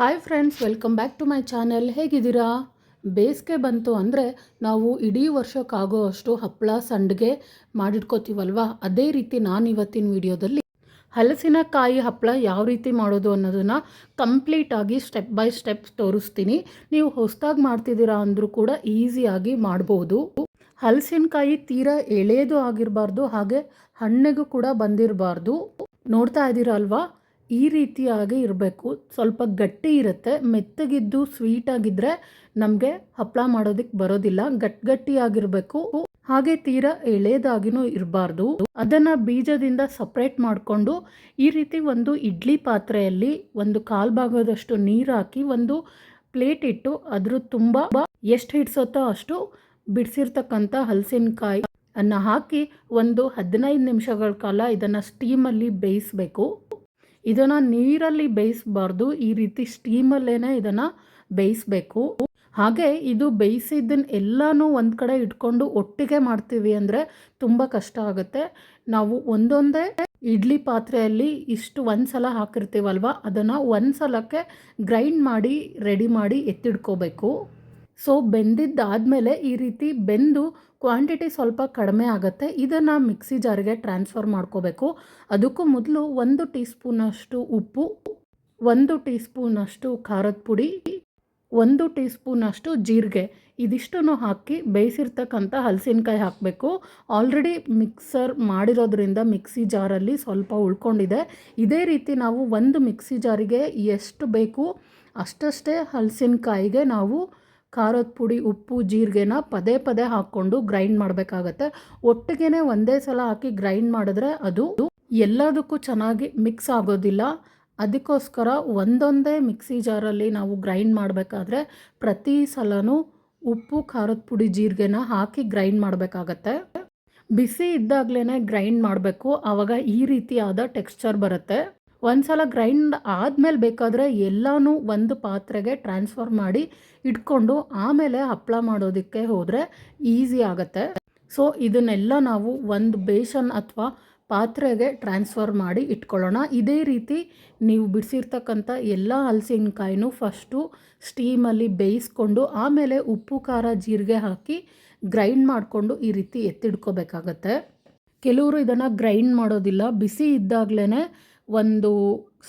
Hi friends welcome back to my channel ಹೇಗಿದ್ದೀರಾ? ಬೇಸಿಗೆ ಬಂತು ಅಂದರೆ ನಾವು ಇಡೀ ವರ್ಷಕ್ಕಾಗೋ ಅಷ್ಟು ಹಪ್ಪಳ ಸಂಡಿಗೆ ಮಾಡಿಟ್ಕೋತೀವಲ್ವಾ? ಅದೇ ರೀತಿ ನಾನು ಇವತ್ತಿನ ವಿಡಿಯೋದಲ್ಲಿ ಹಲಸಿನಕಾಯಿ ಹಪ್ಪಳ ಯಾವ ರೀತಿ ಮಾಡೋದು ಅನ್ನೋದನ್ನು ಕಂಪ್ಲೀಟಾಗಿ ಸ್ಟೆಪ್ ಬೈ ಸ್ಟೆಪ್ ತೋರಿಸ್ತೀನಿ. ನೀವು ಹೊಸದಾಗಿ ಮಾಡ್ತಿದ್ದೀರಾ ಅಂದರೂ ಕೂಡ ಈಸಿಯಾಗಿ ಮಾಡ್ಬೋದು. ಹಲಸಿನಕಾಯಿ ತೀರಾ ಎಳೆಯದು ಆಗಿರಬಾರ್ದು, ಹಾಗೆ ಹಣ್ಣಿಗೂ ಕೂಡ ಬಂದಿರಬಾರ್ದು. ನೋಡ್ತಾ ಇದ್ದೀರಾ ಅಲ್ವಾ? ಈ ರೀತಿಯಾಗಿ ಇರಬೇಕು. ಸ್ವಲ್ಪ ಗಟ್ಟಿ ಇರುತ್ತೆ. ಮೆತ್ತಗಿದ್ದು ಸ್ವೀಟಾಗಿದ್ದರೆ ನಮಗೆ ಹಪ್ಪಳ ಮಾಡೋದಕ್ಕೆ ಬರೋದಿಲ್ಲ. ಗಟ್ಟಿ ಗಟ್ಟಿಯಾಗಿರಬೇಕು. ಹಾಗೆ ತೀರಾ ಎಳೆದಾಗಿನೂ ಇರಬಾರ್ದು. ಅದನ್ನು ಬೀಜದಿಂದ ಸಪ್ರೇಟ್ ಮಾಡಿಕೊಂಡು ಈ ರೀತಿ ಒಂದು ಇಡ್ಲಿ ಪಾತ್ರೆಯಲ್ಲಿ ಒಂದು ಕಾಲು ಭಾಗದಷ್ಟು ನೀರು ಹಾಕಿ ಒಂದು ಪ್ಲೇಟ್ ಇಟ್ಟು ಅದ್ರ ತುಂಬ ಎಷ್ಟು ಹಿಡ್ಸುತ್ತೋ ಅಷ್ಟು ಬಿಡಿಸಿರ್ತಕ್ಕಂಥ ಹಲಸಿನಕಾಯಿ ಅನ್ನು ಹಾಕಿ ಒಂದು ಹದಿನೈದು ನಿಮಿಷಗಳ ಕಾಲ ಇದನ್ನು ಸ್ಟೀಮಲ್ಲಿ ಬೇಯಿಸಬೇಕು. ಇದನ್ನು ನೀರಲ್ಲಿ ಬೇಯಿಸಬಾರ್ದು. ಈ ರೀತಿ ಸ್ಟೀಮಲ್ಲೇ ಇದನ್ನು ಬೇಯಿಸಬೇಕು. ಹಾಗೆ ಇದು ಬೇಯಿಸಿದ್ದನ್ನ ಎಲ್ಲನೂ ಒಂದು ಕಡೆ ಇಟ್ಕೊಂಡು ಒಟ್ಟಿಗೆ ಮಾಡ್ತೀವಿ ಅಂದರೆ ತುಂಬ ಕಷ್ಟ ಆಗುತ್ತೆ. ನಾವು ಒಂದೊಂದೇ ಇಡ್ಲಿ ಪಾತ್ರೆಯಲ್ಲಿ ಇಷ್ಟು ಒಂದು ಸಲ ಹಾಕಿರ್ತೀವಲ್ವ? ಅದನ್ನು ಒಂದು ಸಲಕ್ಕೆ ಗ್ರೈಂಡ್ ಮಾಡಿ ರೆಡಿ ಮಾಡಿ ಎತ್ತಿಡ್ಕೋಬೇಕು. ಸೊ ಬೆಂದಿದ್ದಾದಮೇಲೆ ಈ ರೀತಿ ಬೆಂದು ಕ್ವಾಂಟಿಟಿ ಸ್ವಲ್ಪ ಕಡಿಮೆ ಆಗುತ್ತೆ. ಇದನ್ನು ಮಿಕ್ಸಿ ಜಾರಿಗೆ ಟ್ರಾನ್ಸ್ಫರ್ ಮಾಡ್ಕೋಬೇಕು. ಅದಕ್ಕೂ ಮೊದಲು ಒಂದು ಟೀ ಸ್ಪೂನಷ್ಟು ಉಪ್ಪು, ಒಂದು ಟೀ ಸ್ಪೂನಷ್ಟು ಖಾರದ ಪುಡಿ, ಒಂದು ಟೀ ಸ್ಪೂನಷ್ಟು ಜೀರಿಗೆ. ಇದಿಷ್ಟನ್ನು ಹಾಕಿ ಬೇಯಿಸಿರ್ತಕ್ಕಂಥ ಹಲಸಿನಕಾಯಿ ಹಾಕಬೇಕು. ಆಲ್ರೆಡಿ ಮಿಕ್ಸರ್ ಮಾಡಿರೋದ್ರಿಂದ ಮಿಕ್ಸಿ ಜಾರಲ್ಲಿ ಸ್ವಲ್ಪ ಉಳ್ಕೊಂಡಿದೆ. ಇದೇ ರೀತಿ ನಾವು ಒಂದು ಮಿಕ್ಸಿ ಜಾರಿಗೆ ಎಷ್ಟು ಬೇಕು ಅಷ್ಟಷ್ಟೇ ಹಲಸಿನಕಾಯಿಗೆ ನಾವು ಖಾರದ ಪುಡಿ, ಉಪ್ಪು, ಜೀರಿಗೆನ ಪದೇ ಪದೇ ಹಾಕ್ಕೊಂಡು ಗ್ರೈಂಡ್ ಮಾಡಬೇಕಾಗತ್ತೆ. ಒಟ್ಟಿಗೆ ಒಂದೇ ಸಲ ಹಾಕಿ ಗ್ರೈಂಡ್ ಮಾಡಿದ್ರೆ ಅದು ಎಲ್ಲದಕ್ಕೂ ಚೆನ್ನಾಗಿ ಮಿಕ್ಸ್ ಆಗೋದಿಲ್ಲ. ಅದಕ್ಕೋಸ್ಕರ ಒಂದೊಂದೇ ಮಿಕ್ಸಿ ಜಾರಲ್ಲಿ ನಾವು ಗ್ರೈಂಡ್ ಮಾಡಬೇಕಾದ್ರೆ ಪ್ರತಿ ಸಲನೂ ಉಪ್ಪು, ಖಾರದ ಪುಡಿ, ಜೀರಿಗೆನ ಹಾಕಿ ಗ್ರೈಂಡ್ ಮಾಡಬೇಕಾಗತ್ತೆ. ಬಿಸಿ ಇದ್ದಾಗಲೇ ಗ್ರೈಂಡ್ ಮಾಡಬೇಕು. ಆವಾಗ ಈ ರೀತಿಯಾದ ಟೆಕ್ಸ್ಚರ್ ಬರುತ್ತೆ. ಒಂದು ಸಲ ಗ್ರೈಂಡ್ ಆದಮೇಲೆ ಬೇಕಾದರೆ ಎಲ್ಲನೂ ಒಂದು ಪಾತ್ರೆಗೆ ಟ್ರಾನ್ಸ್ಫರ್ ಮಾಡಿ ಇಟ್ಕೊಂಡು ಆಮೇಲೆ ಹಪ್ಪಳ ಮಾಡೋದಕ್ಕೆ ಹೋದರೆ ಈಸಿ ಆಗುತ್ತೆ. ಸೊ ಇದನ್ನೆಲ್ಲ ನಾವು ಒಂದು ಬೇಸನ್ ಅಥವಾ ಪಾತ್ರೆಗೆ ಟ್ರಾನ್ಸ್ಫರ್ ಮಾಡಿ ಇಟ್ಕೊಳ್ಳೋಣ. ಇದೇ ರೀತಿ ನೀವು ಬಿಡಿಸಿರ್ತಕ್ಕಂಥ ಎಲ್ಲ ಹಲಸಿನಕಾಯಿನೂ ಫಸ್ಟು ಸ್ಟೀಮಲ್ಲಿ ಬೇಯಿಸ್ಕೊಂಡು ಆಮೇಲೆ ಉಪ್ಪು, ಖಾರ, ಜೀರಿಗೆ ಹಾಕಿ ಗ್ರೈಂಡ್ ಮಾಡಿಕೊಂಡು ಈ ರೀತಿ ಎತ್ತಿಡ್ಕೋಬೇಕಾಗತ್ತೆ. ಕೆಲವರು ಇದನ್ನು ಗ್ರೈಂಡ್ ಮಾಡೋದಿಲ್ಲ. ಬಿಸಿ ಇದ್ದಾಗಲೇ ಒಂದು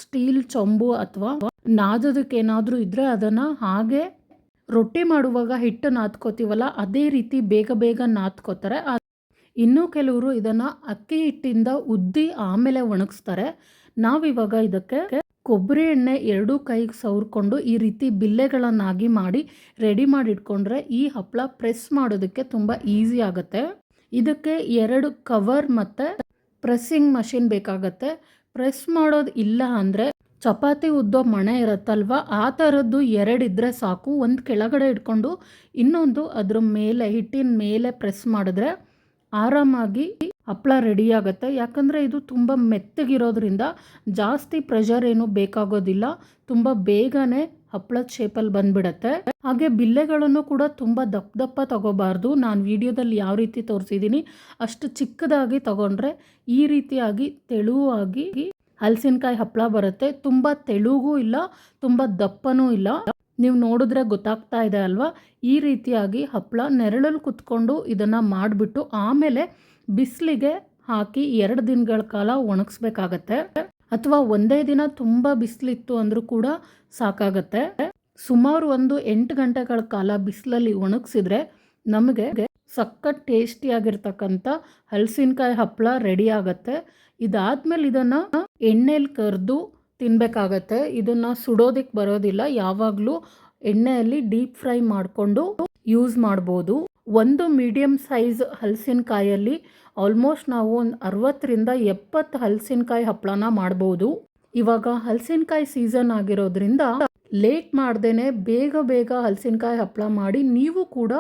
ಸ್ಟೀಲ್ ಚೊಂಬು ಅಥವಾ ನಾದೋದಕ್ಕೆ ಏನಾದರೂ ಇದ್ದರೆ ಅದನ್ನು ಹಾಗೆ ರೊಟ್ಟಿ ಮಾಡುವಾಗ ಹಿಟ್ಟು ನಾದ್ಕೋತೀವಲ್ಲ, ಅದೇ ರೀತಿ ಬೇಗ ಬೇಗ ನಾದ್ಕೋತಾರೆ. ಇನ್ನೂ ಕೆಲವರು ಇದನ್ನು ಅಕ್ಕಿ ಹಿಟ್ಟಿಂದ ಉದ್ದಿ ಆಮೇಲೆ ಒಣಗಿಸ್ತಾರೆ. ನಾವಿವಾಗ ಇದಕ್ಕೆ ಕೊಬ್ಬರಿ ಎಣ್ಣೆ ಎರಡೂ ಕೈಗೆ ಸವರ್ಕೊಂಡು ಈ ರೀತಿ ಬಿಲ್ಲೆಗಳನ್ನಾಗಿ ಮಾಡಿ ರೆಡಿ ಮಾಡಿ ಇಟ್ಕೊಂಡ್ರೆ ಈ ಹಪ್ಪಳ ಪ್ರೆಸ್ ಮಾಡೋದಕ್ಕೆ ತುಂಬ ಈಸಿ ಆಗುತ್ತೆ. ಇದಕ್ಕೆ ಎರಡು ಕವರ್ ಮತ್ತು ಪ್ರೆಸ್ಸಿಂಗ್ ಮಷಿನ್ ಬೇಕಾಗತ್ತೆ. ಪ್ರೆಸ್ ಮಾಡೋದು ಇಲ್ಲ ಅಂದರೆ ಚಪಾತಿ ಉದ್ದೋ ಮಣೆ ಇರುತ್ತಲ್ವ? ಆ ಥರದ್ದು ಎರಡಿದ್ರೆ ಸಾಕು. ಒಂದು ಕೆಳಗಡೆ ಇಟ್ಕೊಂಡು ಇನ್ನೊಂದು ಅದ್ರ ಮೇಲೆ ಹಿಟ್ಟಿನ ಮೇಲೆ ಪ್ರೆಸ್ ಮಾಡಿದ್ರೆ ಆರಾಮಾಗಿ ಹಪ್ಪಳ ರೆಡಿ ಆಗುತ್ತೆ. ಯಾಕಂದರೆ ಇದು ತುಂಬ ಮೆತ್ತಗಿರೋದ್ರಿಂದ ಜಾಸ್ತಿ ಪ್ರೆಷರ್ ಏನು ಬೇಕಾಗೋದಿಲ್ಲ. ತುಂಬ ಬೇಗನೆ ಹಪ್ಪಳದ ಶೇಪಲ್ಲಿ ಬಂದ್ಬಿಡತ್ತೆ. ಹಾಗೆ ಬಿಲ್ಲೆಗಳನ್ನು ಕೂಡ ತುಂಬ ದಪ್ಪ ದಪ್ಪ ತಗೋಬಾರ್ದು. ನಾನು ವಿಡಿಯೋದಲ್ಲಿ ಯಾವ ರೀತಿ ತೋರಿಸಿದ್ದೀನಿ ಅಷ್ಟು ಚಿಕ್ಕದಾಗಿ ತಗೊಂಡ್ರೆ ಈ ರೀತಿಯಾಗಿ ತೆಳುವಾಗಿ ಹಲಸಿನಕಾಯಿ ಹಪ್ಪಳ ಬರುತ್ತೆ. ತುಂಬ ತೆಳುಗೂ ಇಲ್ಲ, ತುಂಬ ದಪ್ಪನೂ ಇಲ್ಲ. ನೀವು ನೋಡಿದ್ರೆ ಗೊತ್ತಾಗ್ತಾ ಇದೆ ಅಲ್ವಾ? ಈ ರೀತಿಯಾಗಿ ಹಪ್ಪಳ ನೆರಳಲ್ಲಿ ಕುತ್ಕೊಂಡು ಇದನ್ನು ಮಾಡಿಬಿಟ್ಟು ಆಮೇಲೆ ಬಿಸಿಲಿಗೆ ಹಾಕಿ ಎರಡು ದಿನಗಳ ಕಾಲ ಒಣಗಿಸ್ಬೇಕಾಗತ್ತೆ. ಅಥವಾ ಒಂದೇ ದಿನ ತುಂಬ ಬಿಸಿಲಿತ್ತು ಅಂದರೂ ಕೂಡ ಸಾಕಾಗತ್ತೆ. ಸುಮಾರು ಒಂದು ಎಂಟು ಗಂಟೆಗಳ ಕಾಲ ಬಿಸಿಲಲ್ಲಿ ಒಣಗಿಸಿದ್ರೆ ನಮಗೆ ಸಖತ್ ಟೇಸ್ಟಿಯಾಗಿರ್ತಕ್ಕಂಥ ಹಲಸಿನಕಾಯಿ ಹಪ್ಪಳ ರೆಡಿ ಆಗುತ್ತೆ. ಇದಾದ್ಮೇಲೆ ಇದನ್ನು ಎಣ್ಣೆಲಿ ಕರೆದು ತಿನ್ನಬೇಕಾಗತ್ತೆ ಇದನ್ನು ಸುಡೋದಕ್ಕೆ ಬರೋದಿಲ್ಲ. ಯಾವಾಗಲೂ ಎಣ್ಣೆಯಲ್ಲಿ ಡೀಪ್ ಫ್ರೈ ಮಾಡಿಕೊಂಡು ಯೂಸ್ ಮಾಡ್ಬೋದು. ಒಂದು ಮೀಡಿಯಮ್ ಸೈಜ್ ಹಲಸಿನಕಾಯಲ್ಲಿ ಆಲ್ಮೋಸ್ಟ್ ನಾವು ಒಂದು ಅರವತ್ತರಿಂದ ಎಪ್ಪತ್ತು ಹಲಸಿನಕಾಯಿ ಹಪ್ಪಳನ ಮಾಡ್ಬೋದು. ಇವಾಗ ಹಲಸಿನಕಾಯಿ ಸೀಸನ್ ಆಗಿರೋದ್ರಿಂದ ಲೇಟ್ ಮಾಡ್ದೇನೆ ಬೇಗ ಬೇಗ ಹಲಸಿನಕಾಯಿ ಹಪ್ಪಳ ಮಾಡಿ ನೀವು ಕೂಡ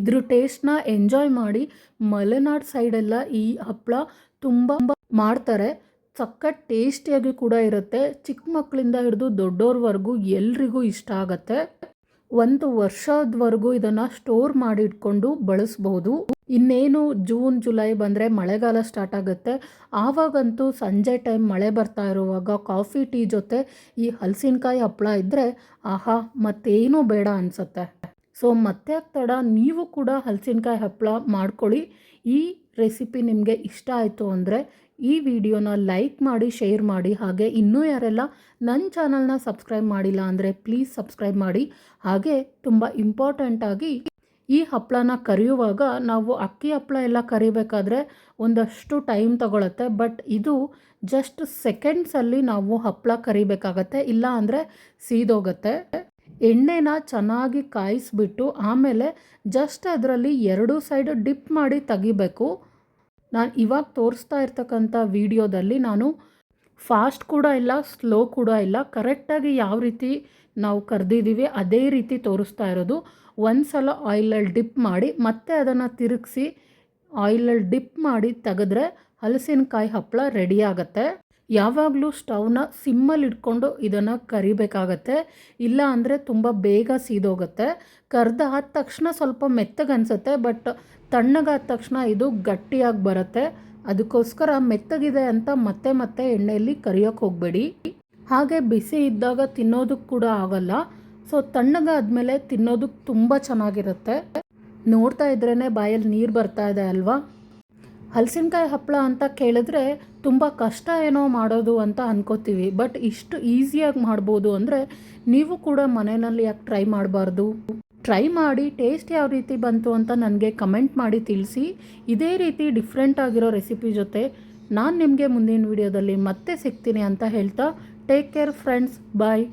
ಇದ್ರ ಟೇಸ್ಟ್ನ ಎಂಜಾಯ್ ಮಾಡಿ ಮಲೆನಾಡು ಸೈಡೆಲ್ಲ ಈ ಹಪ್ಪಳ ತುಂಬ ಮಾಡ್ತಾರೆ. ಸಖತ್ ಟೇಸ್ಟಿಯಾಗಿ ಕೂಡ ಇರುತ್ತೆ. ಚಿಕ್ಕ ಮಕ್ಕಳಿಂದ ಹಿಡಿದು ದೊಡ್ಡೋರ್ವರೆಗೂ ಎಲ್ರಿಗೂ ಇಷ್ಟ ಆಗುತ್ತೆ. ಒಂದು ವರ್ಷದವರೆಗೂ ಇದನ್ನು ಸ್ಟೋರ್ ಮಾಡಿ ಇಟ್ಕೊಂಡು ಬಳಸ್ಬೋದು. ಇನ್ನೇನು ಜೂನ್, ಜುಲೈ ಬಂದರೆ ಮಳೆಗಾಲ ಸ್ಟಾರ್ಟ್ ಆಗುತ್ತೆ. ಆವಾಗಂತೂ ಸಂಜೆ ಟೈಮ್ ಮಳೆ ಬರ್ತಾ ಇರುವಾಗ ಕಾಫಿ, ಟೀ ಜೊತೆ ಈ ಹಲಸಿನಕಾಯಿ ಹಪ್ಪಳ ಇದ್ದರೆ ಆಹಾ, ಮತ್ತೇನೂ ಬೇಡ ಅನಿಸುತ್ತೆ. ಸೊ ಮತ್ತೆ ತಡ, ನೀವು ಕೂಡ ಹಲಸಿನಕಾಯಿ ಹಪ್ಪಳ ಮಾಡ್ಕೊಳ್ಳಿ. ಈ ರೆಸಿಪಿ ನಿಮಗೆ ಇಷ್ಟ ಆಯಿತು ಅಂದರೆ ಈ ವಿಡಿಯೋನ ಲೈಕ್ ಮಾಡಿ, ಶೇರ್ ಮಾಡಿ, ಹಾಗೆ ಇನ್ನೂ ಯಾರೆಲ್ಲ ನನ್ನ ಚಾನಲ್ನ ಸಬ್ಸ್ಕ್ರೈಬ್ ಮಾಡಿಲ್ಲ ಅಂದರೆ ಪ್ಲೀಸ್ ಸಬ್ಸ್ಕ್ರೈಬ್ ಮಾಡಿ. ಹಾಗೆ ತುಂಬ ಇಂಪಾರ್ಟೆಂಟಾಗಿ ಈ ಹಪ್ಪಳನ ಕರಿಯುವಾಗ ನಾವು ಅಕ್ಕಿ ಹಪ್ಪಳ ಎಲ್ಲ ಕರಿಬೇಕಾದ್ರೆ ಒಂದಷ್ಟು ಟೈಮ್ ತಗೊಳತ್ತೆ, ಬಟ್ ಇದು ಜಸ್ಟ್ ಸೆಕೆಂಡ್ಸಲ್ಲಿ ನಾವು ಹಪ್ಪಳ ಕರಿಬೇಕಾಗತ್ತೆ, ಇಲ್ಲ ಅಂದರೆ ಸೀದೋಗತ್ತೆ. ಎಣ್ಣೆನ ಚೆನ್ನಾಗಿ ಕಾಯಿಸ್ಬಿಟ್ಟು ಆಮೇಲೆ ಜಸ್ಟ್ ಅದರಲ್ಲಿ ಎರಡು ಸೈಡ್ ಡಿಪ್ ಮಾಡಿ ತೆಗಿಬೇಕು. ನಾನು ಇವಾಗ ತೋರಿಸ್ತಾ ಇರ್ತಕ್ಕಂಥ ವಿಡಿಯೋದಲ್ಲಿ ನಾನು ಫಾಸ್ಟ್ ಕೂಡ ಇಲ್ಲ, ಸ್ಲೋ ಕೂಡ ಇಲ್ಲ, ಕರೆಕ್ಟಾಗಿ ಯಾವ ರೀತಿ ನಾವು ಕರೆದಿದ್ದೀವಿ ಅದೇ ರೀತಿ ತೋರಿಸ್ತಾ ಇರೋದು. ಒಂದು ಸಲ ಆಯಿಲಲ್ಲಿ ಡಿಪ್ ಮಾಡಿ ಮತ್ತೆ ಅದನ್ನು ತಿರುಗಿಸಿ ಆಯಿಲಲ್ಲಿ ಡಿಪ್ ಮಾಡಿ ತೆಗೆದ್ರೆ ಹಲಸಿನಕಾಯಿ ಹಪ್ಪಳ ರೆಡಿ ಯಾವಾಗಲೂ ಸ್ಟವ್ನ ಸಿಮ್ಮಲ್ಲಿ ಇಟ್ಕೊಂಡು ಇದನ್ನು ಕರಿಬೇಕಾಗತ್ತೆ. ಇಲ್ಲ ಅಂದರೆ ತುಂಬ ಬೇಗ ಸೀದೋಗುತ್ತೆ. ಆದ ತಕ್ಷಣ ಸ್ವಲ್ಪ ಮೆತ್ತಗೆ ಅನಿಸುತ್ತೆ, ಬಟ್ ತಣ್ಣಗಾದ ತಕ್ಷಣ ಇದು ಗಟ್ಟಿಯಾಗಿ ಬರುತ್ತೆ. ಅದಕ್ಕೋಸ್ಕರ ಮೆತ್ತಗಿದೆ ಅಂತ ಮತ್ತೆ ಮತ್ತೆ ಎಣ್ಣೆಯಲ್ಲಿ ಕರಿಯೋಕೆ ಹೋಗಬೇಡಿ. ಹಾಗೆ ಬಿಸಿ ಇದ್ದಾಗ ತಿನ್ನೋದಕ್ಕೆ ಕೂಡ ಆಗಲ್ಲ. ಸೊ, ತಣ್ಣಗಾದ್ಮೇಲೆ ತಿನ್ನೋದಕ್ಕೆ ತುಂಬ ಚೆನ್ನಾಗಿರುತ್ತೆ. ನೋಡ್ತಾ ಇದ್ರೇ ಬಾಯಲ್ಲಿ ನೀರು ಬರ್ತಾ ಇದೆ ಅಲ್ವಾ? ಹಲಸಿನಕಾಯಿ ಹಪ್ಪಳ ಅಂತ ಕೇಳಿದ್ರೆ ತುಂಬ ಕಷ್ಟ ಏನೋ ಮಾಡೋದು ಅಂತ ಅನ್ಕೋತೀವಿ. ಬಟ್ ಇಷ್ಟು ಈಸಿಯಾಗಿ ಮಾಡ್ಬೋದು ಅಂದರೆ ನೀವು ಕೂಡ ಮನೆಯಲ್ಲಿ ಯಾಕೆ ಟ್ರೈ ಮಾಡಬಾರ್ದು? ಟ್ರೈ ಮಾಡಿ, ಟೇಸ್ಟ್ ಯಾವ ರೀತಿ ಬಂತು ಅಂತ ನನಗೆ ಕಮೆಂಟ್ ಮಾಡಿ ತಿಳಿಸಿ. ಇದೇ ರೀತಿ ಡಿಫ್ರೆಂಟ್ ಆಗಿರೋ ರೆಸಿಪಿ ಜೊತೆ ನಾನು ನಿಮಗೆ ಮುಂದಿನ ವಿಡಿಯೋದಲ್ಲಿ ಮತ್ತೆ ಸಿಗ್ತೀನಿ ಅಂತ ಹೇಳ್ತಾ, ಟೇಕ್ ಕೇರ್ ಫ್ರೆಂಡ್ಸ್, ಬಾಯ್.